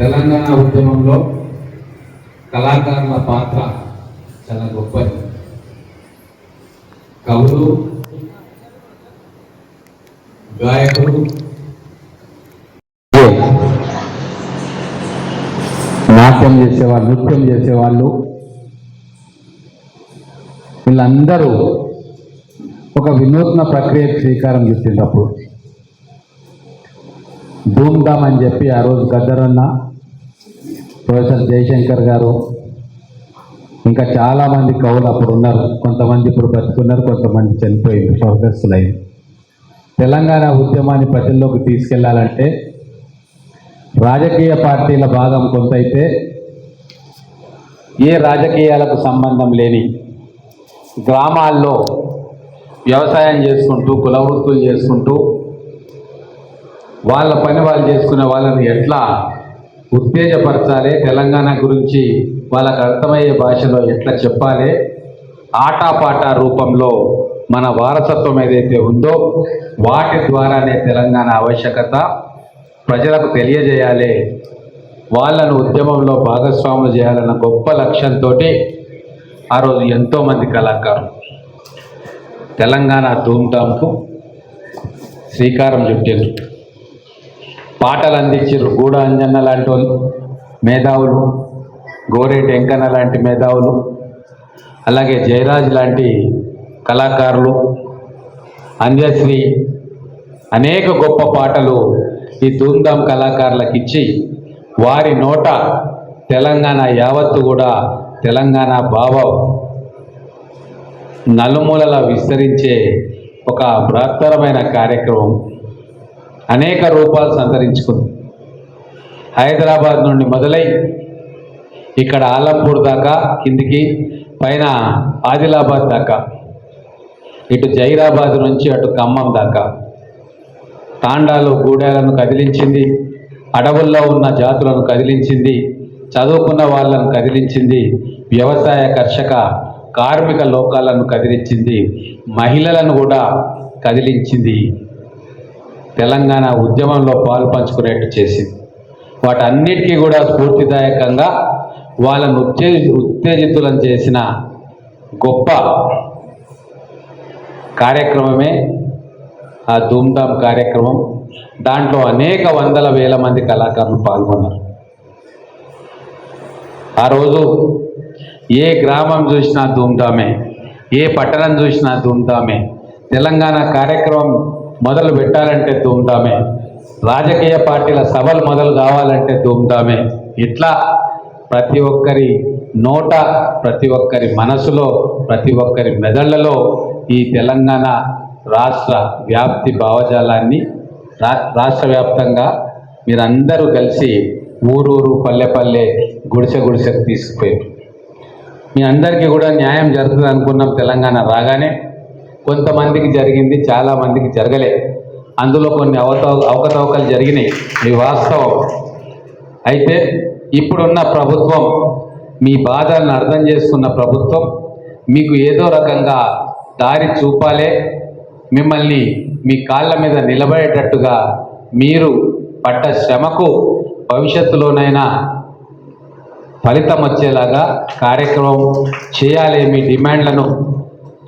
తెలంగాణ ఉద్యమంలో కళాకారుల పాత్ర చాలా గొప్పది. కవులు గాయకులు. నాట్యం చేసేవాళ్ళు నృత్యం చేసేవాళ్ళు. వీళ్ళందరూ ఒక వినూత్న ప్రక్రియ శ్రీకారం చుట్టినప్పుడు ధూమ్ధామ్ అని చెప్పి ఆ రోజు గద్దరన్నా ప్రొఫెసర్ జయశంకర్ గారు ఇంకా చాలామంది కవులు అప్పుడు ఉన్నారు. కొంతమంది ఇప్పుడు బతుకున్నారు కొంతమంది చనిపోయింది ప్రొఫెసర్స్లు అయింది తెలంగాణ ఉద్యమాన్ని ప్రజల్లోకి తీసుకెళ్ళాలంటే రాజకీయ పార్టీల భాగం కొంత అయితే ఏ రాజకీయాలకు సంబంధం లేని గ్రామాల్లో వ్యవసాయం చేసుకుంటూ కుల వృత్తులు చేసుకుంటూ వాళ్ళ పని వాళ్ళు చేసుకునే వాళ్ళని ఎట్లా ఉత్తేజపరచాలి. తెలంగాణ గురించి వాళ్ళకు అర్థమయ్యే భాషలో ఎట్లా చెప్పాలి? ఆటాపాట రూపంలో మన వారసత్వం ఏదైతే ఉందో వాటి ద్వారానే తెలంగాణ ఆవశ్యకత. ప్రజలకు తెలియజేయాలి. వాళ్ళను ఉద్యమంలో భాగస్వాములు చేయాలన్న గొప్ప లక్ష్యంతో ఆ రోజు ఎంతోమంది కళాకారులు. తెలంగాణ ధూమ్ధామ్కు శ్రీకారం చుట్టారు పాటలు అందించారు గూడ అంజన్న లాంటి వాళ్ళు మేధావులు గోరేటి వెంకన్న లాంటి మేధావులు అలాగే జయరాజ్ లాంటి కళాకారులు అంజశ్రీ అనేక గొప్ప పాటలు ఈ ధూమ్ధామ్ కళాకారులకు ఇచ్చి వారి నోట తెలంగాణ యావత్తు కూడా తెలంగాణ భావం నలుమూలలా విస్తరించే ఒక బృహత్తరమైన కార్యక్రమం అనేక రూపాలు సంతరించుకుంది. హైదరాబాద్ నుండి మొదలై ఇక్కడ ఆలంపూర్ దాకా కిందికి పైన ఆదిలాబాద్ దాకా ఇటు జైరాబాద్ నుంచి అటు ఖమ్మం దాకా. తాండాలు గూడాలను కదిలించింది అడవుల్లో ఉన్న జాతులను కదిలించింది చదువుకున్న వాళ్ళను కదిలించింది వ్యవసాయ కర్షక కార్మిక లోకాలను కదిలించింది మహిళలను కూడా కదిలించింది. తెలంగాణ ఉద్యమంలో పాలు పంచుకునేట్టు చేసింది. వాటన్నిటికీ కూడా స్ఫూర్తిదాయకంగా వాళ్ళను ఉత్తేజ ఉత్తేజితులను చేసిన గొప్ప కార్యక్రమమే ఆ ధూమ్ధామ్ కార్యక్రమం. దాంట్లో అనేక వందల వేల మంది కళాకారులు పాల్గొన్నారు. ఆ రోజు ఏ గ్రామం చూసినా ధూమ్ధామే ఏ పట్టణం చూసినా ధూమ్ధామే తెలంగాణ కార్యక్రమం మొదలు పెట్టాలంటే ధూమ్ధామే. రాజకీయ పార్టీల సభలు మొదలు కావాలంటే ధూమ్ధామే. ఇట్లా ప్రతి ఒక్కరి నోట ప్రతి ఒక్కరి మనసులో ప్రతి ఒక్కరి మెదళ్ళలో ఈ తెలంగాణ రాష్ట్ర వ్యాప్తి భావజాలాన్ని రా రాష్ట్ర వ్యాప్తంగా మీరందరూ కలిసి ఊరూరు పల్లె పల్లె గుడిసె గుడిసెకు తీసుకుపోయారు. మీ అందరికీ కూడా న్యాయం జరుగుతుంది అనుకున్నాం తెలంగాణ రాగానే. కొంతమందికి జరిగింది చాలా మందికి జరగలే. అందులో కొన్ని అవతవ అవకతవకలు జరిగినాయి. ఇవి వాస్తవం. అయితే ఇప్పుడున్న ప్రభుత్వం మీ బాధలను అర్థం చేసుకున్న ప్రభుత్వం మీకు ఏదో రకంగా దారి చూపాలే. మిమ్మల్ని మీ కాళ్ళ మీద నిలబడేటట్టుగా మీరు పడ్డ శ్రమకు భవిష్యత్తులోనైనా ఫలితం వచ్చేలాగా కార్యక్రమం చేయాలి మీ డిమాండ్లను.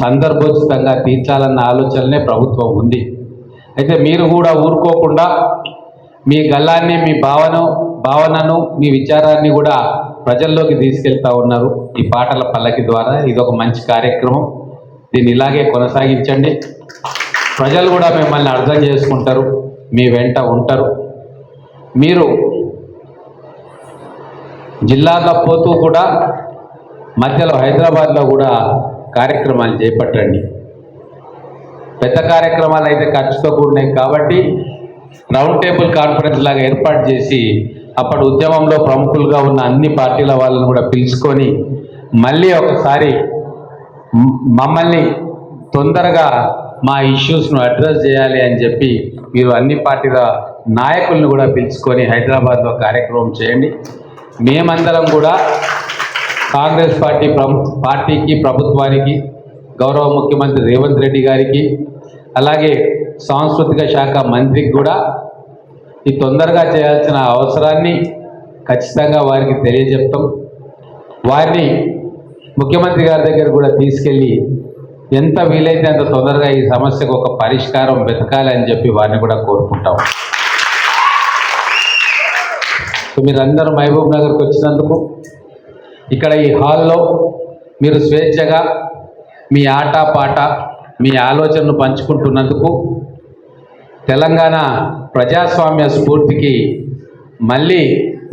సందర్భోచితంగా తీర్చాలన్న ఆలోచననే ప్రభుత్వం ఉంది. అయితే మీరు కూడా ఊరుకోకుండా మీ గల్లాన్ని మీ భావన భావనను మీ విచారాన్ని కూడా ప్రజల్లోకి తీసుకెళ్తా ఉన్నారు. ఈ పాటల పల్లకి ద్వారా ఇది ఒక మంచి కార్యక్రమం. దీన్ని ఇలాగే కొనసాగించండి. ప్రజలు కూడా మిమ్మల్ని అర్థం చేసుకుంటారు. మీ వెంట ఉంటారు. మీరు జిల్లాగా పోతూ కూడా మధ్యలో హైదరాబాద్లో కూడా కార్యక్రమాలు చేపట్టండి. పెద్ద కార్యక్రమాలు అయితే ఖర్చుతో కూడినాయి కాబట్టి రౌండ్ టేబుల్ కాన్ఫరెన్స్ లాగా ఏర్పాటు చేసి అప్పటి ఉద్యమంలో ప్రముఖులుగా ఉన్న అన్ని పార్టీల వాళ్ళని కూడా పిలుచుకొని మళ్ళీ ఒకసారి మమ్మల్ని తొందరగా మా ఇష్యూస్ను అడ్రస్ చేయాలి అని చెప్పి మీరు అన్ని పార్టీల నాయకులను కూడా పిలుచుకొని హైదరాబాద్లో కార్యక్రమం చేయండి. మేమందరం కూడా కాంగ్రెస్ పార్టీ పార్టీకి ప్రభుత్వానికి గౌరవ ముఖ్యమంత్రి రేవంత్ రెడ్డి గారికి అలాగే సాంస్కృతిక శాఖ మంత్రికి కూడా ఈ తొందరగా చేయాల్సిన అవసరాన్ని ఖచ్చితంగా వారికి తెలియజెప్తాం. వారిని ముఖ్యమంత్రి గారి దగ్గర కూడా తీసుకెళ్ళి ఎంత వీలైతే అంత తొందరగా ఈ సమస్యకు ఒక పరిష్కారం వెతకాలి అని చెప్పి వారిని కూడా కోరుకుంటాం. సో మీరందరూ మహబూబ్ నగర్కి వచ్చినందుకు ఇక్కడ ఈ హాల్లో మీరు స్వేచ్ఛగా మీ ఆట పాట మీ ఆలోచనను పంచుకుంటున్నందుకు తెలంగాణ ప్రజాస్వామ్య స్ఫూర్తికి మళ్ళీ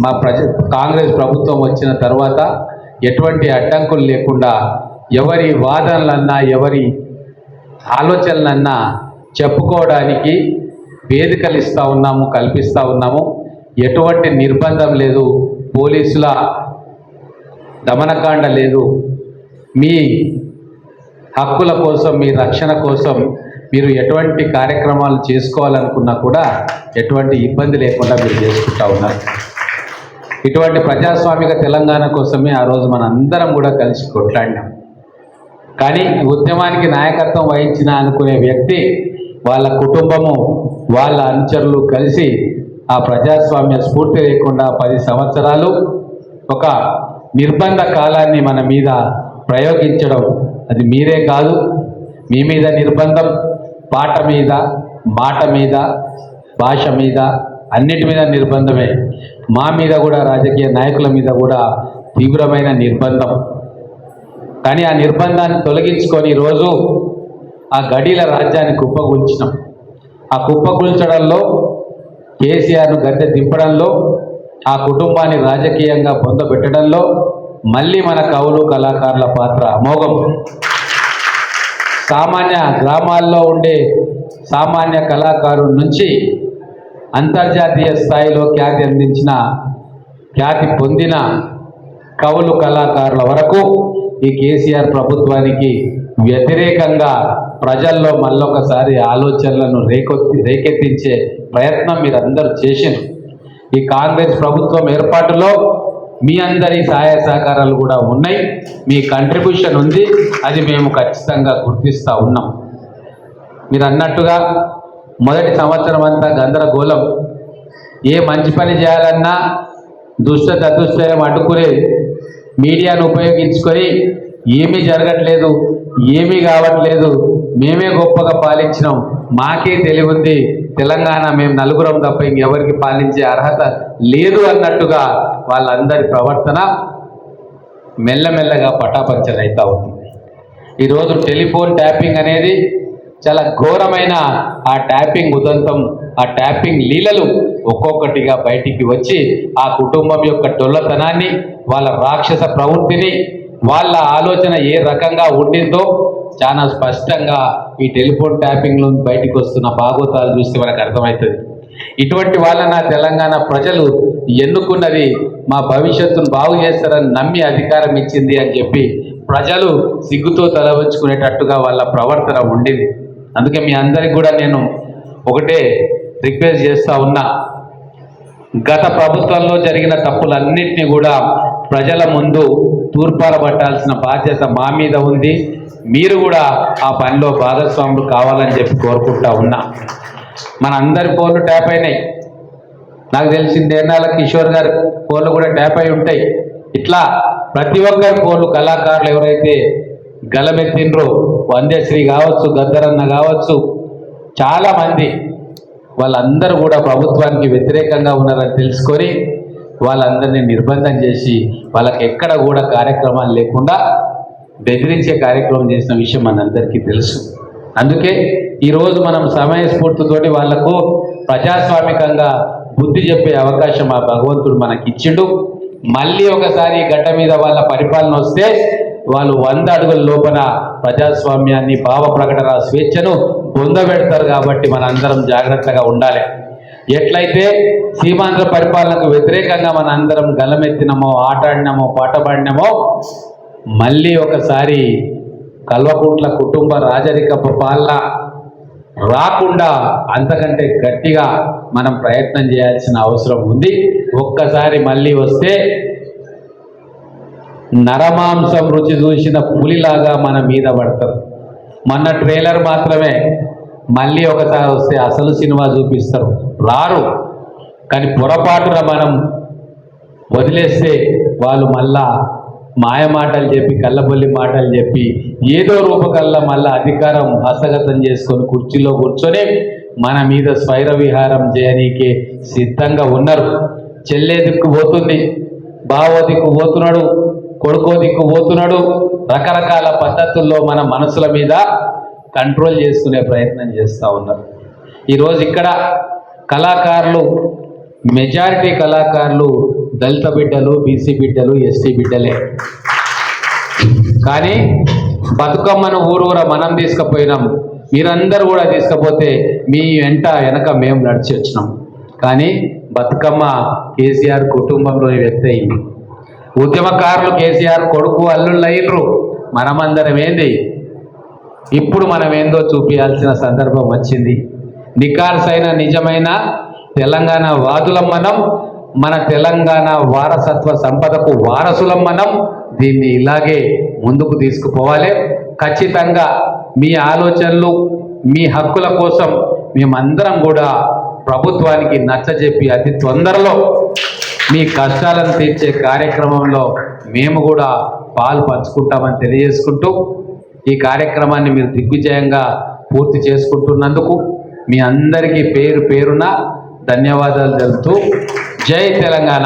మా ప్రజ కాంగ్రెస్ ప్రభుత్వం వచ్చిన తర్వాత ఎటువంటి అడ్డంకులు లేకుండా ఎవరి వాదనలన్నా ఎవరి ఆలోచనలన్నా చెప్పుకోవడానికి వేదికలు ఇస్తూ ఉన్నాము కల్పిస్తూ ఉన్నాము. ఎటువంటి నిర్బంధం లేదు. పోలీసుల దమనకాండ లేదు. మీ హక్కుల కోసం మీ రక్షణ కోసం మీరు ఎటువంటి కార్యక్రమాలు చేసుకోవాలనుకున్నా కూడా ఎటువంటి ఇబ్బంది లేకుండా మీరు చేసుకుంటా ఉన్నారు. ఇటువంటి ప్రజాస్వామిక తెలంగాణ కోసమే ఆ రోజు మన అందరం కూడా కలిసి కొట్లాడినాం. కానీ ఉద్యమానికి నాయకత్వం వహించిన అనుకునే వ్యక్తి వాళ్ళ కుటుంబము వాళ్ళ అనుచరులు కలిసి ఆ ప్రజాస్వామ్య స్ఫూర్తి లేకుండా పది సంవత్సరాలు ఒక నిర్బంధ కాలాన్ని మన మీద ప్రయోగించడం అది మీరే కాదు. మీ మీద నిర్బంధం పాట మీద మాట మీద భాష మీద అన్నిటి మీద నిర్బంధమే. మా మీద కూడా రాజకీయ నాయకుల మీద కూడా తీవ్రమైన నిర్బంధం. కానీ ఆ నిర్బంధాన్ని తొలగించుకొని ఈరోజు ఆ గడీల రాజ్యాన్ని కుప్పగూల్చినాం ఆ కుప్పగూల్చడంలో కేసీఆర్ను గద్దె దింపడంలో ఆ కుటుంబాన్ని రాజకీయంగా పొందబెట్టడంలో మళ్ళీ మన కవులు కళాకారుల పాత్ర అమోఘం. సామాన్య గ్రామాల్లో ఉండే సామాన్య కళాకారుల నుంచి అంతర్జాతీయ స్థాయిలో ఖ్యాతి అందించిన ఖ్యాతి పొందిన కవులు కళాకారుల వరకు ఈ కేసీఆర్ ప్రభుత్వానికి వ్యతిరేకంగా ప్రజల్లో మళ్ళొకసారి ఆలోచనలను రేకొత్తి రేకెత్తించే ప్రయత్నం మీరందరూ చేసిండ్రు. ఈ కాంగ్రెస్ ప్రభుత్వం ఏర్పాటులో మీ అందరి సహాయ సహకారాలు కూడా ఉన్నాయి. మీ కంట్రిబ్యూషన్ ఉంది. అది మేము ఖచ్చితంగా గుర్తిస్తూ ఉన్నాం. మీరు అన్నట్టుగా మొదటి సంవత్సరం అంతా గందరగోళం. ఏ మంచి పని చేయాలన్నా దుష్ట చతుష్టయం అడ్డుకునే మీడియాను ఉపయోగించుకొని ఏమీ జరగట్లేదు ఏమీ కావట్లేదు. మేమే గొప్పగా పాలించినాం మాకే తెలివుంది. తెలంగాణ మేము నలుగురం తప్ప ఇంకెవరికి పాలించే అర్హత లేదు అన్నట్టుగా వాళ్ళందరి ప్రవర్తన మెల్లమెల్లగా పటాపంచలైతా ఉంది. ఈరోజు టెలిఫోన్ ట్యాపింగ్ అనేది చాలా ఘోరమైన ఆ ట్యాపింగ్ ఉదంతం ఆ ట్యాపింగ్ లీలలు ఒక్కొక్కటిగా బయటికి వచ్చి ఆ కుటుంబం యొక్క డొల్లతనాన్ని వాళ్ళ రాక్షస ప్రవృత్తిని వాళ్ళ ఆలోచన ఏ రకంగా ఉండిందో చాలా స్పష్టంగా ఈ టెలిఫోన్ ట్యాపింగ్లో బయటికి వస్తున్న భాగోతాలు చూస్తే మనకు అర్థమవుతుంది. ఇటువంటి వాళ్ళ నా తెలంగాణ ప్రజలు ఎన్నుకున్నది మా భవిష్యత్తును బాగు చేస్తారని నమ్మి అధికారం ఇచ్చింది అని చెప్పి ప్రజలు సిగ్గుతో తలవంచుకునేటట్టుగా వాళ్ళ ప్రవర్తన ఉండింది. అందుకే మీ అందరికి కూడా నేను ఒకటే రిక్వెస్ట్ చేస్తా ఉన్నా. గత ప్రభుత్వంలో జరిగిన తప్పులన్నింటినీ కూడా ప్రజల ముందు తూర్పారబట్టాల్సిన బాధ్యత మా మీద ఉంది. మీరు కూడా ఆ పనిలో భాగస్వాములు కావాలని చెప్పి కోరుకుంటా ఉన్నా. మన అందరి ఫోన్లు ట్యాప్ అయినాయి. నాకు తెలిసింది ఏనాల కిషోర్ గారి ఫోన్లు కూడా ట్యాప్ అయి ఉంటాయి. ఇట్లా ప్రతి ఒక్కరి ఫోన్లు కళాకారులు ఎవరైతే గలమెత్తిండ్రో వందేశ్రీ కావచ్చు గద్దరన్న కావచ్చు చాలామంది వాళ్ళందరూ కూడా ప్రభుత్వానికి వ్యతిరేకంగా ఉన్నారని తెలుసుకొని వాళ్ళందరినీ నిర్బంధం చేసి వాళ్ళకి ఎక్కడ కూడా కార్యక్రమాలు లేకుండా బెదిరించే కార్యక్రమం చేసిన విషయం మనందరికీ తెలుసు. అందుకే ఈరోజు మనం సమయస్ఫూర్తితోటి వాళ్ళకు ప్రజాస్వామికంగా బుద్ధి చెప్పే అవకాశం ఆ భగవంతుడు మనకి ఇచ్చిండు మళ్ళీ ఒకసారి గడ్డ మీద వాళ్ళ పరిపాలన వస్తే వాళ్ళు వంద అడుగుల లోపల ప్రజాస్వామ్యాన్ని భావ ప్రకటన స్వేచ్ఛను పొందబెడతారు కాబట్టి మనందరం జాగ్రత్తగా ఉండాలి. ఎట్లయితే సీమాంధ్ర పరిపాలనకు వ్యతిరేకంగా మన అందరం గలమెత్తినమో ఆటాడినామో పాట పాడినామో మళ్ళీ ఒకసారి కల్వకుంట్ల కుటుంబ రాజరికపు పాలన రాకుండా అంతకంటే గట్టిగా మనం ప్రయత్నం చేయాల్సిన అవసరం ఉంది. ఒక్కసారి మళ్ళీ వస్తే నరమాంసం రుచి చూసిన పులిలాగా మన మీద పడతారు. మొన్న ట్రైలర్ మాత్రమే. మళ్ళీ ఒకసారి వస్తే అసలు సినిమా చూపిస్తారు. రారు. కానీ పొరపాటున మనం వదిలేస్తే వాళ్ళు మళ్ళా మాయ మాటలు చెప్పి కళ్ళబొల్లి మాటలు చెప్పి ఏదో రూపకల్లా మళ్ళా అధికారం హస్తగతం చేసుకొని కుర్చీలో కూర్చొని మన మీద స్వైర విహారం చేయనీకే సిద్ధంగా ఉన్నారు. చెల్లే దిక్కు పోతుంది. బావో దిక్కు పోతున్నాడు. కొడుకో దిక్కు పోతున్నాడు రకరకాల పద్ధతుల్లో మన మనసుల మీద కంట్రోల్ చేసుకునే ప్రయత్నం చేస్తూ ఉన్నారు. ఈరోజు ఇక్కడ కళాకారులు మెజారిటీ కళాకారులు దళిత బిడ్డలు బీసీ బిడ్డలు ఎస్టీ బిడ్డలే. కానీ బతుకమ్మను ఊరూర మనం తీసుకుపోయినాం మీరందరూ కూడా తీసుకపోతే మీ వెంట వెనక మేము నడిచి వచ్చినాం. కానీ బతుకమ్మ కేసీఆర్ కుటుంబంలోని వ్యక్తి అయింది ఉద్యమకారులు కేసీఆర్ కొడుకు అల్లుళ్ళు అయ్యిండ్రు మనమందరం ఏంది? ఇప్పుడు మనం ఏందో చూపించాల్సిన సందర్భం వచ్చింది. నికార్సైన నిజమైన తెలంగాణ వాదులం మనం మన తెలంగాణ వారసత్వ సంపదకు వారసులం మనం. దీన్ని ఇలాగే ముందుకు తీసుకుపోవాలి. ఖచ్చితంగా మీ ఆలోచనలు మీ హక్కుల కోసం మేమందరం కూడా ప్రభుత్వానికి నచ్చజెప్పి అతి తొందరలో మీ కష్టాలను తీర్చే కార్యక్రమంలో మేము కూడా పాలు పంచుకుంటామని తెలియజేసుకుంటూ ఈ కార్యక్రమాన్ని మీరు దిగ్విజయంగా పూర్తి చేసుకుంటున్నందుకు మీ అందరికీ పేరు పేరున ధన్యవాదాలు తెలుపుతూ జై తెలంగాణ.